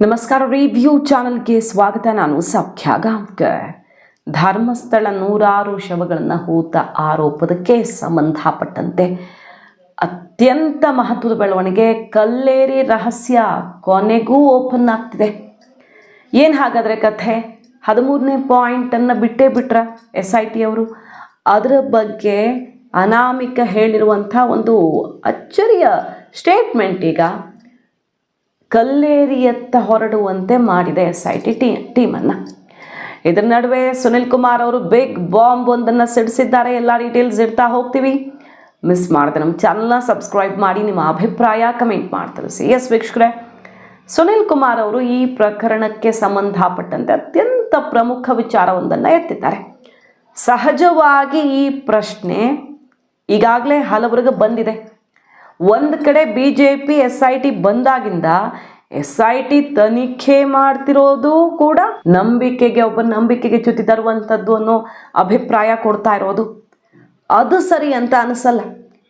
ನಮಸ್ಕಾರ ರಿವ್ಯೂ ಚಾನಲ್ಗೆ ಸ್ವಾಗತ. ನಾನು ಸೌಖ್ಯ ಗಾಂವ್ಕರ್. ಧರ್ಮಸ್ಥಳ ನೂರಾರು ಶವಗಳನ್ನು ಹೂತ ಆರೋಪದಕ್ಕೆ ಸಂಬಂಧಪಟ್ಟಂತೆ ಅತ್ಯಂತ ಮಹತ್ವದ ಬೆಳವಣಿಗೆ ಕಲ್ಲೇರಿ ರಹಸ್ಯ ಕೊನೆಗೂ ಓಪನ್ ಆಗ್ತಿದೆ. ಏನು ಹಾಗಾದರೆ ಕಥೆ? ಹದಿಮೂರನೇ ಪಾಯಿಂಟನ್ನು ಬಿಟ್ಟೇ ಬಿಟ್ರ ಎಸ್ ಐ ಟಿ ಅವರು? ಅದರ ಬಗ್ಗೆ ಅನಾಮಿಕ ಹೇಳಿರುವಂಥ ಒಂದು ಅಚ್ಚರಿಯ ಸ್ಟೇಟ್ಮೆಂಟ್ ಈಗ. ಕಲ್ಲೇರಿಯತ್ತ ಹೊರಡುವಂತೆ ಮಾಡಿದೆ ಎಸ್ ಐ ಟಿ ಟೀ ಟೀಮನ್ನು. ಇದರ ನಡುವೆ ಸುನಿಲ್ ಕುಮಾರ್ ಅವರು ಬಿಗ್ ಬಾಂಬ್ ಒಂದನ್ನು ಸಿಡಿಸಿದ್ದಾರೆ. ಎಲ್ಲ ಡೀಟೇಲ್ಸ್ ಇಡ್ತಾ ಹೋಗ್ತೀವಿ. ಮಿಸ್ ಮಾಡಿದೆ ನಮ್ಮ ಚಾನಲ್ನ ಸಬ್ಸ್ಕ್ರೈಬ್ ಮಾಡಿ, ನಿಮ್ಮ ಅಭಿಪ್ರಾಯ ಕಮೆಂಟ್ ಮಾಡ್ತಾರೆ ಸಿ ಎಸ್ ವೀಕ್ಷಕರೇ, ಸುನಿಲ್ ಕುಮಾರ್ ಅವರು ಈ ಪ್ರಕರಣಕ್ಕೆ ಸಂಬಂಧಪಟ್ಟಂತೆ ಅತ್ಯಂತ ಪ್ರಮುಖ ವಿಚಾರವೊಂದನ್ನು ಎತ್ತಿದ್ದಾರೆ. ಸಹಜವಾಗಿ ಈ ಪ್ರಶ್ನೆ ಈಗಾಗಲೇ ಹಲವರಿಗೆ ಬಂದಿದೆ. ಒಂದು ಕಡೆ B J P S I T ಬಂದಾಗಿಂದ ಎಸ್ ಐ ಟಿ ತನಿಖೆ ಮಾಡ್ತಿರೋದು ಕೂಡ ನಂಬಿಕೆಗೆ, ಒಬ್ಬ ನಂಬಿಕೆಗೆ ಚ್ಯುತಿ ತರುವಂಥದ್ದು ಅನ್ನೋ ಅಭಿಪ್ರಾಯ ಕೊಡ್ತಾ ಇರೋದು. ಅದು ಸರಿ ಅಂತ ಅನಿಸಲ್ಲ.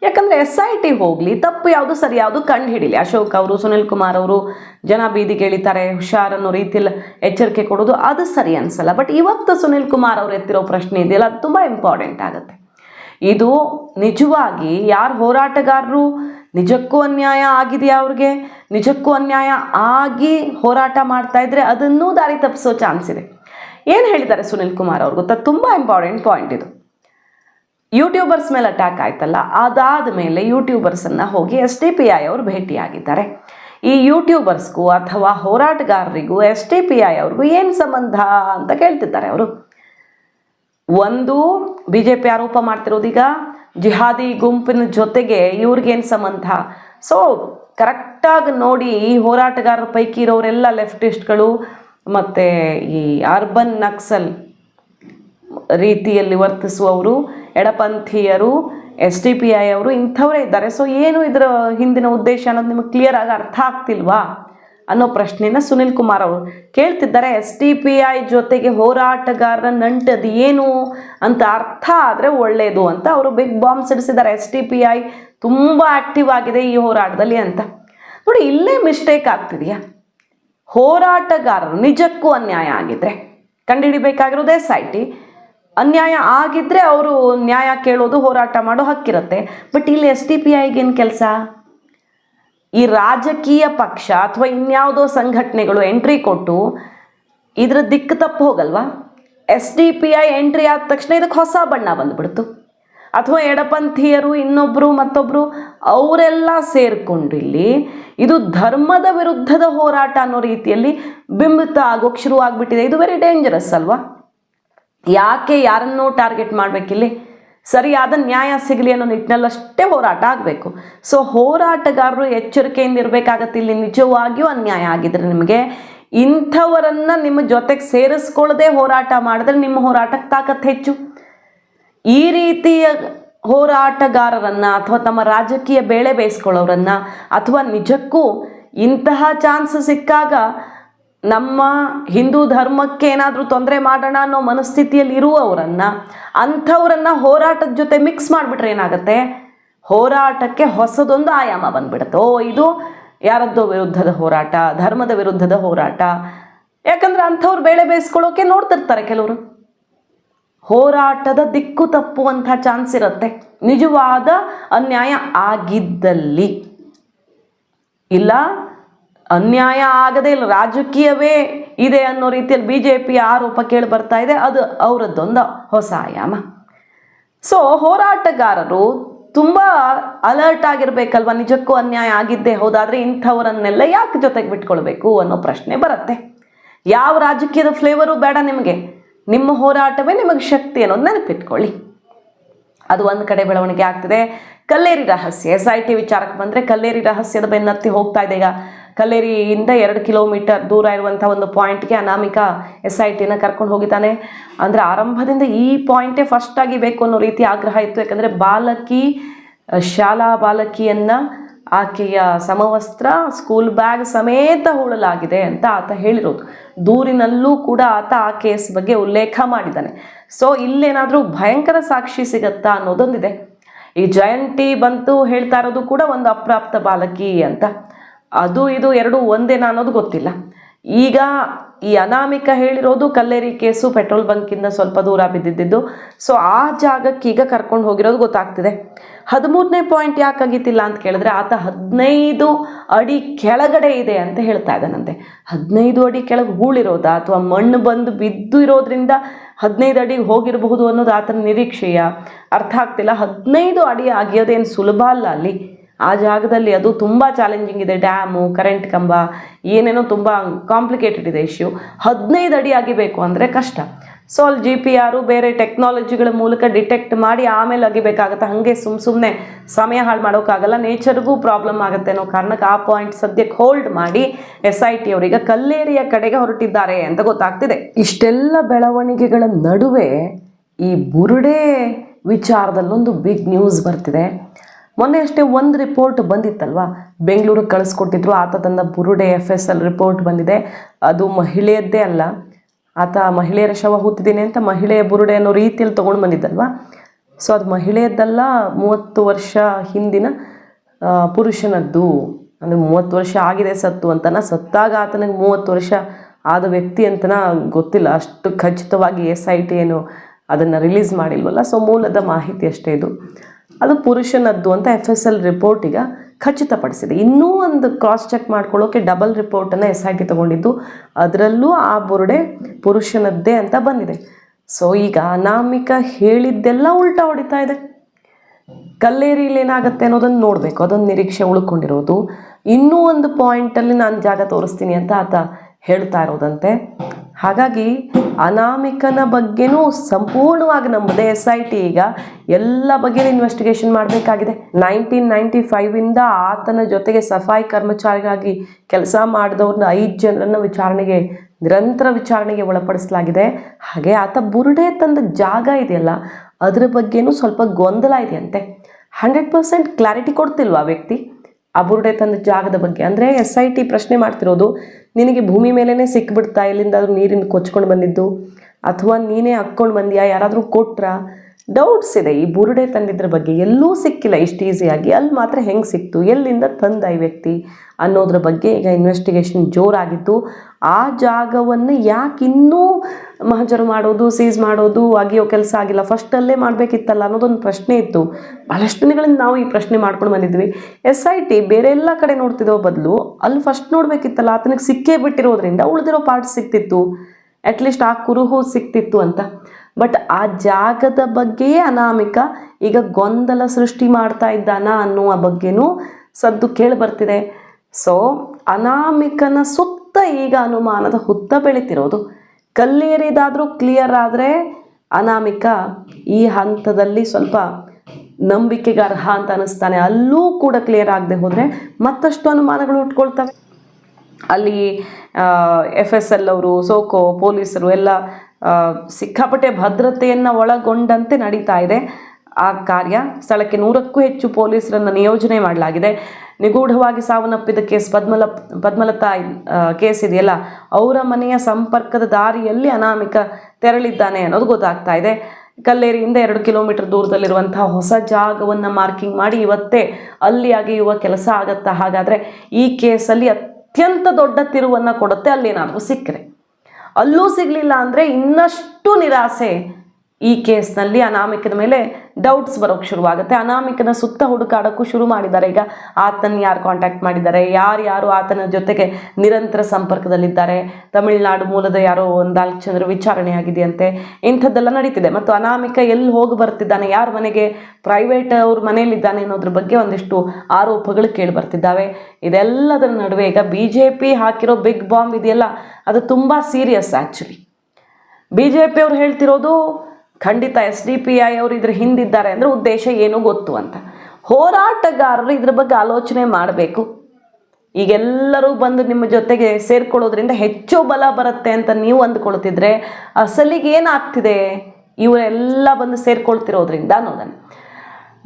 ಯಾಕಂದರೆ ಎಸ್ ಐ ಟಿ ಹೋಗಲಿ, ತಪ್ಪು ಯಾವುದು ಸರಿ, ಯಾವುದು ಕಂಡು ಹಿಡೀಲಿ. ಅಶೋಕ್ ಅವರು, ಸುನಿಲ್ ಕುಮಾರ್ ಅವರು ಜನ ಬೀದಿಗೆ ಎಳಿತಾರೆ ಹುಷಾರ್ ಅನ್ನೋ ರೀತಿಯಲ್ಲಿ ಎಚ್ಚರಿಕೆ ಕೊಡೋದು ಅದು ಸರಿ ಅನಿಸಲ್ಲ. ಬಟ್ ಇವತ್ತು ಸುನಿಲ್ ಕುಮಾರ್ ಅವರು ಎತ್ತಿರೋ ಪ್ರಶ್ನೆ ಇದೆಯಲ್ಲ, ಅದು ತುಂಬ ಇಂಪಾರ್ಟೆಂಟ್ ಆಗುತ್ತೆ. ಇದು ನಿಜವಾಗಿ ಯಾರು ಹೋರಾಟಗಾರರು? ನಿಜಕ್ಕೂ ಅನ್ಯಾಯ ಆಗಿದೆಯಾ ಅವ್ರಿಗೆ? ನಿಜಕ್ಕೂ ಅನ್ಯಾಯ ಆಗಿ ಹೋರಾಟ ಮಾಡ್ತಾ ಇದ್ರೆ ಅದನ್ನೂ ದಾರಿ ತಪ್ಪಿಸೋ ಚಾನ್ಸ್ ಇದೆ. ಏನು ಹೇಳಿದ್ದಾರೆ ಸುನಿಲ್ ಕುಮಾರ್ ಅವ್ರು ಗೊತ್ತಾ? ತುಂಬ ಇಂಪಾರ್ಟೆಂಟ್ ಪಾಯಿಂಟ್ ಇದು. ಯೂಟ್ಯೂಬರ್ಸ್ ಮೇಲೆ ಅಟ್ಯಾಕ್ ಆಯ್ತಲ್ಲ, ಅದಾದ ಮೇಲೆ ಯೂಟ್ಯೂಬರ್ಸನ್ನು ಹೋಗಿ ಎಸ್ ಡಿ ಪಿ ಐ ಅವರು ಭೇಟಿಯಾಗಿದ್ದಾರೆ. ಈ ಯೂಟ್ಯೂಬರ್ಸ್ಗೂ ಅಥವಾ ಹೋರಾಟಗಾರರಿಗೂ ಎಸ್ ಟಿ ಪಿ ಐ ಅವ್ರಿಗೂ ಏನು ಸಂಬಂಧ ಅಂತ ಕೇಳ್ತಿದ್ದಾರೆ ಅವರು. ಒಂದು ಬಿ ಜೆ ಪಿ ಆರೋಪ ಮಾಡ್ತಿರೋದೀಗ ಜಿಹಾದಿ ಗುಂಪಿನ ಜೊತೆಗೆ ಇವ್ರಿಗೇನು ಸಂಬಂಧ? ಸೊ ಕರೆಕ್ಟಾಗಿ ನೋಡಿ ಈ ಹೋರಾಟಗಾರರ ಪೈಕಿ ಇರೋರೆಲ್ಲ ಲೆಫ್ಟಿಸ್ಟ್ಗಳು ಮತ್ತು ಈ ಅರ್ಬನ್ ನಕ್ಸಲ್ ರೀತಿಯಲ್ಲಿ ವರ್ತಿಸುವವರು, ಎಡಪಂಥೀಯರು ಎಸ್ ಟಿ ಪಿ ಐ ಅವರು ಇಂಥವರೇ ಇದ್ದಾರೆ. ಸೊ ಏನು ಇದರ ಹಿಂದಿನ ಉದ್ದೇಶ ಅನ್ನೋದು ನಿಮಗೆ ಕ್ಲಿಯರ್ ಆಗಿ ಅರ್ಥ ಆಗ್ತಿಲ್ವಾ? ಅನ್ನೋ ಪ್ರಶ್ನೆನ ಸುನಿಲ್ ಕುಮಾರ್ ಅವರು ಕೇಳ್ತಿದ್ದಾರೆ. ಎಸ್ ಟಿ ಪಿ ಐ ಜೊತೆಗೆ ಹೋರಾಟಗಾರರ ನಂಟದು ಏನು ಅಂತ ಅರ್ಥ ಆದರೆ ಒಳ್ಳೆಯದು ಅಂತ ಅವರು ಬಿಗ್ ಬಾಂಬ್ ಸಿಡಿಸಿದ್ದಾರೆ. ಎಸ್ ಟಿ ಪಿ ಐ ತುಂಬ ಆ್ಯಕ್ಟಿವ್ ಆಗಿದೆ ಈ ಹೋರಾಟದಲ್ಲಿ ಅಂತ. ನೋಡಿ, ಇಲ್ಲೇ ಮಿಸ್ಟೇಕ್ ಆಗ್ತಿದೆಯಾ? ಹೋರಾಟಗಾರರು ನಿಜಕ್ಕೂ ಅನ್ಯಾಯ ಆಗಿದ್ರೆ, ಕಂಡುಹಿಡಿಬೇಕಾಗಿರೋದು ಎಸ್ ಅನ್ಯಾಯ ಆಗಿದ್ದರೆ ಅವರು ನ್ಯಾಯ ಕೇಳೋದು, ಹೋರಾಟ ಮಾಡೋ ಹಕ್ಕಿರುತ್ತೆ. ಬಟ್ ಇಲ್ಲಿ ಎಸ್ ಟಿ ಪಿ ಐಗೇನು ಕೆಲಸ? ಈ ರಾಜಕೀಯ ಪಕ್ಷ ಅಥವಾ ಇನ್ಯಾವುದೋ ಸಂಘಟನೆಗಳು ಎಂಟ್ರಿ ಕೊಟ್ಟು ಇದ್ರ ದಿಕ್ಕು ತಪ್ಪು ಹೋಗಲ್ವಾ? S D P I entry ಆದ ತಕ್ಷಣ ಇದಕ್ಕೆ ಹೊಸ ಬಣ್ಣ ಬಂದುಬಿಡ್ತು. ಅಥವಾ ಎಡಪಂಥೀಯರು ಇನ್ನೊಬ್ಬರು ಮತ್ತೊಬ್ಬರು ಅವರೆಲ್ಲ ಸೇರಿಕೊಂಡು ಇಲ್ಲಿ ಇದು ಧರ್ಮದ ವಿರುದ್ಧದ ಹೋರಾಟ ಅನ್ನೋ ರೀತಿಯಲ್ಲಿ ಬಿಂಬಿತ ಆಗೋಕ್ಕೆ ಶುರು ಆಗಿಬಿಟ್ಟಿದೆ ಇದು ವೆರಿ ಡೇಂಜರಸ್ ಅಲ್ವಾ? ಯಾಕೆ ಯಾರನ್ನೋ ಟಾರ್ಗೆಟ್ ಮಾಡಬೇಕಿಲ್ಲಿ? ಸರಿಯಾದ ನ್ಯಾಯ ಸಿಗಲಿ ಅನ್ನೋ ನಿಟ್ಟಿನಲ್ಲಷ್ಟೇ ಹೋರಾಟ ಆಗಬೇಕು. ಸೊ ಹೋರಾಟಗಾರರು ಎಚ್ಚರಿಕೆಯಿಂದ ಇರಬೇಕಾಗತ್ತೆ. ಇಲ್ಲಿ ನಿಜವಾಗಿಯೂ ಅನ್ಯಾಯ ಆಗಿದ್ರೆ ನಿಮಗೆ ಇಂಥವರನ್ನು ನಿಮ್ಮ ಜೊತೆಗೆ ಸೇರಿಸ್ಕೊಳ್ಳದೆ ಹೋರಾಟ ಮಾಡಿದ್ರೆ ನಿಮ್ಮ ಹೋರಾಟಕ್ಕೆ ತಾಕತ್ತು ಹೆಚ್ಚು. ಈ ರೀತಿಯ ಹೋರಾಟಗಾರರನ್ನು ಅಥವಾ ತಮ್ಮ ರಾಜಕೀಯ ಬೇಳೆ ಬೇಯಿಸ್ಕೊಳ್ಳೋರನ್ನು ಅಥವಾ ನಿಜಕ್ಕೂ ಇಂತಹ ಚಾನ್ಸ್ ಸಿಕ್ಕಾಗ ನಮ್ಮ ಹಿಂದೂ ಧರ್ಮಕ್ಕೆ ಏನಾದರೂ ತೊಂದರೆ ಮಾಡೋಣ ಅನ್ನೋ ಮನಸ್ಥಿತಿಯಲ್ಲಿ ಇರುವವರನ್ನು, ಅಂಥವರನ್ನು ಹೋರಾಟದ ಜೊತೆ ಮಿಕ್ಸ್ ಮಾಡಿಬಿಟ್ರೆ ಏನಾಗುತ್ತೆ? ಹೋರಾಟಕ್ಕೆ ಹೊಸದೊಂದು ಆಯಾಮ ಬಂದ್ಬಿಡುತ್ತೆ. ಓ, ಇದು ಯಾರದ್ದೋ ವಿರುದ್ಧದ ಹೋರಾಟ, ಧರ್ಮದ ವಿರುದ್ಧದ ಹೋರಾಟ. ಯಾಕಂದ್ರೆ ಅಂಥವ್ರು ಬೇಳೆ ಬೇಯಿಸ್ಕೊಳ್ಳೋಕೆ ನೋಡ್ತಿರ್ತಾರೆ ಕೆಲವರು. ಹೋರಾಟದ ದಿಕ್ಕು ತಪ್ಪುವಂಥ ಚಾನ್ಸ್ ಇರುತ್ತೆ. ನಿಜವಾದ ಅನ್ಯಾಯ ಆಗಿದ್ದಲ್ಲಿ. ಇಲ್ಲ ಅನ್ಯಾಯ ಆಗದೆ ಇಲ್ಲ, ರಾಜಕೀಯವೇ ಇದೆ ಅನ್ನೋ ರೀತಿಯಲ್ಲಿ ಬಿ ಜೆ ಪಿ ಆರೋಪ ಕೇಳಿ ಬರ್ತಾ ಇದೆ. ಅದು ಅವರದ್ದೊಂದು ಹೊಸ ಆಯಾಮ. ಸೊ ಹೋರಾಟಗಾರರು ತುಂಬ ಅಲರ್ಟ್ ಆಗಿರ್ಬೇಕಲ್ವ? ನಿಜಕ್ಕೂ ಅನ್ಯಾಯ ಆಗಿದ್ದೇ ಹೋದಾದರೆ ಇಂಥವರನ್ನೆಲ್ಲ ಯಾಕೆ ಜೊತೆಗೆ ಬಿಟ್ಕೊಳ್ಬೇಕು ಅನ್ನೋ ಪ್ರಶ್ನೆ ಬರುತ್ತೆ. ಯಾವ ರಾಜಕೀಯದ ಫ್ಲೇವರು ಬೇಡ ನಿಮಗೆ? ನಿಮ್ಮ ಹೋರಾಟವೇ ನಿಮಗೆ ಶಕ್ತಿ ಅನ್ನೋದು ನೆನಪಿಟ್ಕೊಳ್ಳಿ. ಅದು ಒಂದು ಕಡೆ ಬೆಳವಣಿಗೆ ಆಗ್ತಿದೆ. ಕಲ್ಲೇರಿ ರಹಸ್ಯ. ಎಸ್ ಐ ಟಿ ವಿಚಾರಕ್ಕೆ ಬಂದರೆ ಕಲ್ಲೇರಿ ರಹಸ್ಯದ ಬೆನ್ನತ್ತಿ ಹೋಗ್ತಾ ಇದೆ ಈಗ. ಕಲ್ಲೇರಿಯಿಂದ ಎರಡು ಕಿಲೋಮೀಟರ್ ದೂರ ಇರುವಂಥ ಒಂದು ಪಾಯಿಂಟ್ಗೆ ಅನಾಮಿಕ ಎಸ್ ಐ ಟಿನ ಕರ್ಕೊಂಡು ಹೋಗಿದ್ದಾನೆ. ಅಂದರೆ ಆರಂಭದಿಂದ ಈ ಪಾಯಿಂಟೇ ಫಸ್ಟ್ ಆಗಿ ಬೇಕು ಅನ್ನೋ ರೀತಿ ಆಗ್ರಹ ಇತ್ತು. ಯಾಕಂದರೆ ಬಾಲಕಿ ಶಾಲಾ ಬಾಲಕಿಯನ್ನು ಆಕೆಯ ಸಮವಸ್ತ್ರ ಸ್ಕೂಲ್ ಬ್ಯಾಗ್ ಸಮೇತ ಹೂಳಲಾಗಿದೆ ಅಂತ ಆತ ಹೇಳಿರೋದು. ದೂರಿನಲ್ಲೂ ಕೂಡ ಆತ ಆ ಕೇಸ್ ಬಗ್ಗೆ ಉಲ್ಲೇಖ ಮಾಡಿದ್ದಾನೆ. ಸೊ ಇಲ್ಲೇನಾದರೂ ಭಯಂಕರ ಸಾಕ್ಷಿ ಸಿಗತ್ತಾ ಅನ್ನೋದೊಂದಿದೆ. ಈ ಜಯಂತಿ ಬಂತು ಹೇಳ್ತಾ ಇರೋದು ಕೂಡ ಒಂದು ಅಪ್ರಾಪ್ತ ಬಾಲಕಿ ಅಂತ. ಅದು ಇದು ಎರಡು ಒಂದೇನಾ ಅನ್ನೋದು ಗೊತ್ತಿಲ್ಲ. ಈಗ ಈ ಅನಾಮಿಕ ಹೇಳಿರೋದು ಕಲ್ಲೇರಿ ಕೇಸು ಪೆಟ್ರೋಲ್ ಬಂಕಿಂದ ಸ್ವಲ್ಪ ದೂರ ಬಿದ್ದಿದ್ದು. ಸೊ ಆ ಜಾಗಕ್ಕೆ ಈಗ ಕರ್ಕೊಂಡು ಹೋಗಿರೋದು ಗೊತ್ತಾಗ್ತಿದೆ. ಹದಿಮೂರನೇ ಪಾಯಿಂಟ್ ಯಾಕಾಗಿತ್ತಿಲ್ಲ ಅಂತ ಕೇಳಿದ್ರೆ ಆತ ಹದಿನೈದು ಅಡಿ ಕೆಳಗಡೆ ಇದೆ ಅಂತ ಹೇಳ್ತಾ ಇದ್ದಾನಂತೆ. ಹದಿನೈದು ಅಡಿ ಕೆಳಗೆ ಹೂಳಿರೋದಾ? ಅಥವಾ ಮಣ್ಣು ಬಂದು ಬಿದ್ದು ಇರೋದ್ರಿಂದ ಹದಿನೈದು ಅಡಿ ಹೋಗಿರಬಹುದು ಅನ್ನೋದು ಆತನ ನಿರೀಕ್ಷೆಯ? ಅರ್ಥ ಆಗ್ತಿಲ್ಲ. ಹದಿನೈದು ಅಡಿ ಆಗಿಯೋದೇನು ಸುಲಭ ಅಲ್ಲ ಅಲ್ಲಿ. ಆ ಜಾಗದಲ್ಲಿ ಅದು ತುಂಬ ಚಾಲೆಂಜಿಂಗ್ ಇದೆ. ಡ್ಯಾಮು ಕರೆಂಟ್ ಕಂಬ, ಏನೇನೋ ತುಂಬ ಕಾಂಪ್ಲಿಕೇಟೆಡ್ ಇದೆ ಇಶ್ಯೂ ಹದಿನೈದು ಅಡಿ ಆಗಿಬೇಕು ಅಂದರೆ ಕಷ್ಟ. ಸೊ ಅಲ್ಲಿ ಜಿ ಪಿ ಆರು ಬೇರೆ ಟೆಕ್ನಾಲಜಿಗಳ ಮೂಲಕ ಡಿಟೆಕ್ಟ್ ಮಾಡಿ ಆಮೇಲೆ ಅಗಿಬೇಕಾಗತ್ತೆ. ಹಾಗೆ ಸುಮ್ಮ ಸುಮ್ಮನೆ ಸಮಯ ಹಾಳು ಮಾಡೋಕ್ಕಾಗಲ್ಲ. ನೇಚರ್ಗೂ ಪ್ರಾಬ್ಲಮ್ ಆಗುತ್ತೆ ಅನ್ನೋ ಕಾರಣಕ್ಕೆ ಆ ಪಾಯಿಂಟ್ ಸದ್ಯಕ್ಕೆ ಹೋಲ್ಡ್ ಮಾಡಿ ಎಸ್ ಐ ಟಿ ಅವರೀಗ ಕಲ್ಲೇರಿಯ ಕಡೆಗೆ ಹೊರಟಿದ್ದಾರೆ ಅಂತ ಗೊತ್ತಾಗ್ತಿದೆ. ಇಷ್ಟೆಲ್ಲ ಬೆಳವಣಿಗೆಗಳ ನಡುವೆ ಈ ಬುರುಡೆ ವಿಚಾರದಲ್ಲೊಂದು ಬಿಗ್ ನ್ಯೂಸ್ ಬರ್ತಿದೆ. ಮೊನ್ನೆ ಅಷ್ಟೇ ಒಂದು ರಿಪೋರ್ಟ್ ಬಂದಿತ್ತಲ್ವಾ? ಬೆಂಗಳೂರಿಗೆ ಕಳಿಸ್ಕೊಟ್ಟಿದ್ರು. ಆತ ತಂದ ಬುರುಡೆ ಎಫ್ ಎಸ್ ಎಲ್ ರಿಪೋರ್ಟ್ ಬಂದಿದೆ. ಅದು ಮಹಿಳೆಯದ್ದೇ ಅಲ್ಲ. ಆತ ಮಹಿಳೆಯರ ಶವ ಹೂತಿದ್ದೀನಿ ಅಂತ ಮಹಿಳೆಯ ಬುರುಡೆ ಅನ್ನೋ ರೀತಿಯಲ್ಲಿ ತೊಗೊಂಡು ಬಂದಿದ್ದಲ್ವಾ? ಸೊ ಅದು ಮಹಿಳೆಯದ್ದಲ್ಲ, ಮೂವತ್ತು ವರ್ಷ ಹಿಂದಿನ ಪುರುಷನದ್ದು. ಅಂದರೆ ಮೂವತ್ತು ವರ್ಷ ಆಗಿದೆ ಸತ್ತು ಅಂತನ, ಸತ್ತಾಗ ಆತನಿಗೆ ಮೂವತ್ತು ವರ್ಷ ಆದ ವ್ಯಕ್ತಿ ಅಂತನ ಗೊತ್ತಿಲ್ಲ. ಅಷ್ಟು ಖಚಿತವಾಗಿ ಎಸ್ ಐ ಟಿ ಏನು ಅದನ್ನು ರಿಲೀಸ್ ಮಾಡಿಲ್ವಲ್ಲ? ಸೊ ಮೂಲದ ಮಾಹಿತಿ ಅಷ್ಟೇ ಇದು. ಅದು ಪುರುಷನದ್ದು ಅಂತ ಎಫ್ ಎಸ್ ಎಲ್ ರಿಪೋರ್ಟ್ ಈಗ ಖಚಿತಪಡಿಸಿದೆ. ಇನ್ನೂ ಒಂದು ಕ್ರಾಸ್ ಚೆಕ್ ಮಾಡ್ಕೊಳ್ಳೋಕೆ ಡಬಲ್ ರಿಪೋರ್ಟನ್ನು ಎಸ್ ಟಿ ತೊಗೊಂಡಿದ್ದು. ಅದರಲ್ಲೂ ಆ ಬುರುಡೆ ಪುರುಷನದ್ದೇ ಅಂತ ಬಂದಿದೆ. ಸೊ ಈಗ ಅನಾಮಿಕ ಹೇಳಿದ್ದೆಲ್ಲ ಉಲ್ಟಾ ಹೊಡಿತಾ ಇದೆ. ಕಲ್ಲೇರಿಯಲ್ಲಿ ಏನಾಗುತ್ತೆ ಅನ್ನೋದನ್ನು ನೋಡಬೇಕು. ಅದೊಂದು ನಿರೀಕ್ಷೆ ಉಳ್ಕೊಂಡಿರೋದು. ಇನ್ನೂ ಒಂದು ಪಾಯಿಂಟಲ್ಲಿ ನಾನು ಜಾಗ ತೋರಿಸ್ತೀನಿ ಅಂತ ಆತ ಹೇಳ್ತಾ ಇರೋದಂತೆ. ಹಾಗಾಗಿ ಅನಾಮಿಕನ ಬಗ್ಗೆನೂ ಸಂಪೂರ್ಣವಾಗಿ ನಮ್ಮದೇ ಎಸ್ ಐ ಟಿ ಈಗ ಎಲ್ಲ ಬಗ್ಗೆ ಇನ್ವೆಸ್ಟಿಗೇಷನ್ ಮಾಡಬೇಕಾಗಿದೆ. ನೈನ್ಟೀನ್ ನೈಂಟಿ ಫೈವಿಂದ ಆತನ ಜೊತೆಗೆ ಸಫಾಯಿ ಕರ್ಮಚಾರಿಗಾಗಿ ಕೆಲಸ ಮಾಡಿದವ್ರನ್ನ ಐದು ಜನರನ್ನು ವಿಚಾರಣೆಗೆ, ನಿರಂತರ ವಿಚಾರಣೆಗೆ ಒಳಪಡಿಸಲಾಗಿದೆ. ಹಾಗೆ ಆತ ಬುರುಡೆ ತಂದ ಜಾಗ ಇದೆಯಲ್ಲ, ಅದರ ಬಗ್ಗೆನೂ ಸ್ವಲ್ಪ ಗೊಂದಲ ಇದೆಯಂತೆ. ಹಂಡ್ರೆಡ್ ಪರ್ಸೆಂಟ್ ಕ್ಲಾರಿಟಿ ಕೊಡ್ತಿಲ್ವಾ ವ್ಯಕ್ತಿ? ಆ ಬುರುಡೆ ತಂದ ಜಾಗದ ಬಗ್ಗೆ. ಅಂದರೆ ಎಸ್ ಐ ಟಿ ಪ್ರಶ್ನೆ ಮಾಡ್ತಿರೋದು, ನಿನಗೆ ಭೂಮಿ ಮೇಲೇ ಸಿಕ್ಬಿಡ್ತಾ ಎಲ್ಲಿಂದಾದ್ರೂ ನೀರಿನ ಕೊಚ್ಕೊಂಡು ಬಂದಿದ್ದು? ಅಥವಾ ನೀನೇ ಹಾಕ್ಕೊಂಡು ಬಂದಿಯಾ? ಯಾರಾದರೂ ಕೊಟ್ರಾ? ಡೌಟ್ಸ್ ಇದೆ. ಈ ಬುರುಡೆ ತಂದಿದ್ರ ಬಗ್ಗೆ ಎಲ್ಲೂ ಸಿಕ್ಕಿಲ್ಲ. ಇಷ್ಟು ಈಸಿಯಾಗಿ ಅಲ್ಲಿ ಮಾತ್ರ ಹೆಂಗೆ ಸಿಕ್ತು? ಎಲ್ಲಿಂದ ತಂದ ಈ ವ್ಯಕ್ತಿ ಅನ್ನೋದ್ರ ಬಗ್ಗೆ ಈಗ ಇನ್ವೆಸ್ಟಿಗೇಷನ್ ಜೋರಾಗಿತ್ತು. ಆ ಜಾಗವನ್ನು ಯಾಕೆ ಇನ್ನೂ ಮಹಜರು ಮಾಡೋದು ಸೀಸ್ ಮಾಡೋದು ಅಗಿಯೋ ಕೆಲಸ ಆಗಿಲ್ಲ? ಫಸ್ಟಲ್ಲೇ ಮಾಡಬೇಕಿತ್ತಲ್ಲ ಅನ್ನೋದೊಂದು ಪ್ರಶ್ನೆ ಇತ್ತು. ಭಾಳಷ್ಟು ದಿನಗಳಿಂದ ನಾವು ಈ ಪ್ರಶ್ನೆ ಮಾಡ್ಕೊಂಡು ಬಂದಿದ್ವಿ. ಎಸ್ ಐ ಟಿ ಬೇರೆ ಎಲ್ಲ ಕಡೆ ನೋಡ್ತಿದ್ದೋ ಬದಲು ಅಲ್ಲಿ ಫಸ್ಟ್ ನೋಡಬೇಕಿತ್ತಲ್ಲ, ಆತನಿಗೆ ಸಿಕ್ಕೇ ಬಿಟ್ಟಿರೋದ್ರಿಂದ ಉಳಿದಿರೋ ಪಾರ್ಟ್ ಸಿಕ್ತಿತ್ತು. ಅಟ್ಲೀಸ್ಟ್ ಆ ಕುರುಹು ಸಿಕ್ತಿತ್ತು ಅಂತ. ಬಟ್ ಆ ಜಾಗದ ಬಗ್ಗೆಯೇ ಅನಾಮಿಕ ಈಗ ಗೊಂದಲ ಸೃಷ್ಟಿ ಮಾಡ್ತಾ ಇದ್ದಾನ ಅನ್ನುವ ಬಗ್ಗೆನೂ ಸದ್ದು ಕೇಳಿ ಬರ್ತಿದೆ. ಸೊ ಅನಾಮಿಕನ ಸುತ್ತ ಈಗ ಅನುಮಾನದ ಹುತ್ತ ಬೆಳೀತಿರೋದು. ಕಲ್ಲೇರಿದಾದರೂ ಕ್ಲಿಯರ್ ಆದರೆ ಅನಾಮಿಕ ಈ ಹಂತದಲ್ಲಿ ಸ್ವಲ್ಪ ನಂಬಿಕೆಗೆ ಅರ್ಹ ಅಂತ ಅನಿಸ್ತಾನೆ. ಅಲ್ಲೂ ಕೂಡ ಕ್ಲಿಯರ್ ಆಗದೆ ಹೋದರೆ ಮತ್ತಷ್ಟು ಅನುಮಾನಗಳು ಉಟ್ಕೊಳ್ತವೆ. ಅಲ್ಲಿ ಎಫ್ ಎಸ್ ಎಲ್ ಅವರು, ಸೋಕೋ, ಪೊಲೀಸರು ಎಲ್ಲ ಸಿಕ್ಕಾಪಟ್ಟೆ ಭದ್ರತೆಯನ್ನು ಒಳಗೊಂಡಂತೆ ನಡೀತಾ ಇದೆ. ಆ ಕಾರ್ಯ ಸ್ಥಳಕ್ಕೆ ನೂರಕ್ಕೂ ಹೆಚ್ಚು ಪೊಲೀಸರನ್ನು ನಿಯೋಜನೆ ಮಾಡಲಾಗಿದೆ. ನಿಗೂಢವಾಗಿ ಸಾವನ್ನಪ್ಪಿದ ಕೇಸ್ ಪದ್ಮಲ, ಪದ್ಮಲತಾ ಕೇಸ್ ಇದೆಯಲ್ಲ, ಅವರ ಮನೆಯ ಸಂಪರ್ಕದ ದಾರಿಯಲ್ಲಿ ಅನಾಮಿಕ ತೆರಳಿದ್ದಾನೆ ಅನ್ನೋದು ಗೊತ್ತಾಗ್ತಾ ಇದೆ. ಕಲ್ಲೇರಿಯಿಂದ ಎರಡು ಕಿಲೋಮೀಟರ್ ದೂರದಲ್ಲಿರುವಂತಹ ಹೊಸ ಜಾಗವನ್ನು ಮಾರ್ಕಿಂಗ್ ಮಾಡಿ ಇವತ್ತೇ ಅಲ್ಲಿ ಅಗೆಯುವ ಕೆಲಸ ಆಗತ್ತಾ, ಹಾಗಾದರೆ ಈ ಕೇಸಲ್ಲಿ ಅತ್ಯಂತ ದೊಡ್ಡ ತಿರುವನ್ನು ಕೊಡುತ್ತೆ ಅಲ್ಲೇನಾದರೂ ಸಿಕ್ಕರೆ. ಅಲ್ಲೂ ಸಿಗಲಿಲ್ಲ ಅಂದರೆ ಇನ್ನಷ್ಟು ನಿರಾಸೆ. ಈ ಕೇಸ್ನಲ್ಲಿ ಅನಾಮಿಕನ ಮೇಲೆ ಡೌಟ್ಸ್ ಬರೋಕ್ಕೆ ಶುರುವಾಗುತ್ತೆ. ಅನಾಮಿಕನ ಸುತ್ತ ಹುಡುಕಾಡೋಕ್ಕೂ ಶುರು ಮಾಡಿದ್ದಾರೆ. ಈಗ ಆತನ ಯಾರು ಕಾಂಟ್ಯಾಕ್ಟ್ ಮಾಡಿದ್ದಾರೆ? ಯಾರು ಆತನ ಜೊತೆಗೆ ನಿರಂತರ ಸಂಪರ್ಕದಲ್ಲಿದ್ದಾರೆ? ತಮಿಳುನಾಡು ಮೂಲದ ಯಾರೋ ಒಂದು ವಿಚಾರಣೆಯಾಗಿದೆಯಂತೆ. ವಿಚಾರಣೆ ಆಗಿದೆಯಂತೆ ಇಂಥದ್ದೆಲ್ಲ ನಡೀತಿದೆ. ಮತ್ತು ಅನಾಮಿಕ ಎಲ್ಲಿ ಹೋಗಿ ಬರ್ತಿದ್ದಾನೆ? ಯಾರ ಮನೆಗೆ ಪ್ರೈವೇಟ್ ಅವ್ರ ಮನೆಯಲ್ಲಿದ್ದಾನೆ ಅನ್ನೋದ್ರ ಬಗ್ಗೆ ಒಂದಿಷ್ಟು ಆರೋಪಗಳು ಕೇಳಿ ಬರ್ತಿದ್ದಾವೆ. ಇದೆಲ್ಲದರ ನಡುವೆ ಈಗ ಬಿ ಜೆ ಪಿ ಹಾಕಿರೋ ಬಿಗ್ ಬಾಂಬ್ ಇದೆಯಲ್ಲ, ಅದು ತುಂಬ serious actually B J P ಅವ್ರು ಹೇಳ್ತಿರೋದು ಖಂಡಿತ ಎಸ್ ಡಿ ಪಿ ಐ ಅವರು ಇದ್ರ ಹಿಂದಿದ್ದಾರೆ ಅಂದರೆ ಉದ್ದೇಶ ಏನು ಗೊತ್ತು ಅಂತ. ಹೋರಾಟಗಾರರು ಇದ್ರ ಬಗ್ಗೆ ಆಲೋಚನೆ ಮಾಡಬೇಕು. ಈಗೆಲ್ಲರೂ ಬಂದು ನಿಮ್ಮ ಜೊತೆಗೆ ಸೇರ್ಕೊಳ್ಳೋದ್ರಿಂದ ಹೆಚ್ಚು ಬಲ ಬರುತ್ತೆ ಅಂತ ನೀವು ಅಂದ್ಕೊಳ್ತಿದ್ರೆ ಅಸಲಿಗೆ ಏನಾಗ್ತಿದೆ? ಇವರೆಲ್ಲ ಬಂದು ಸೇರ್ಕೊಳ್ತಿರೋದ್ರಿಂದ ಅನ್ನೋದನ್ನು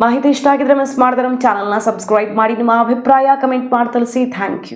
ಮಾಹಿತಿ ಇಷ್ಟ ಆಗಿದ್ರೆ ಮಿಸ್ ಮಾಡಿದ್ರೆ ನಮ್ಮ ಚಾನಲ್ನ ಸಬ್ಸ್ಕ್ರೈಬ್ ಮಾಡಿ, ನಿಮ್ಮ ಅಭಿಪ್ರಾಯ ಕಮೆಂಟ್ ಮಾಡಿ ತಿಳಿಸಿ ಥ್ಯಾಂಕ್ ಯು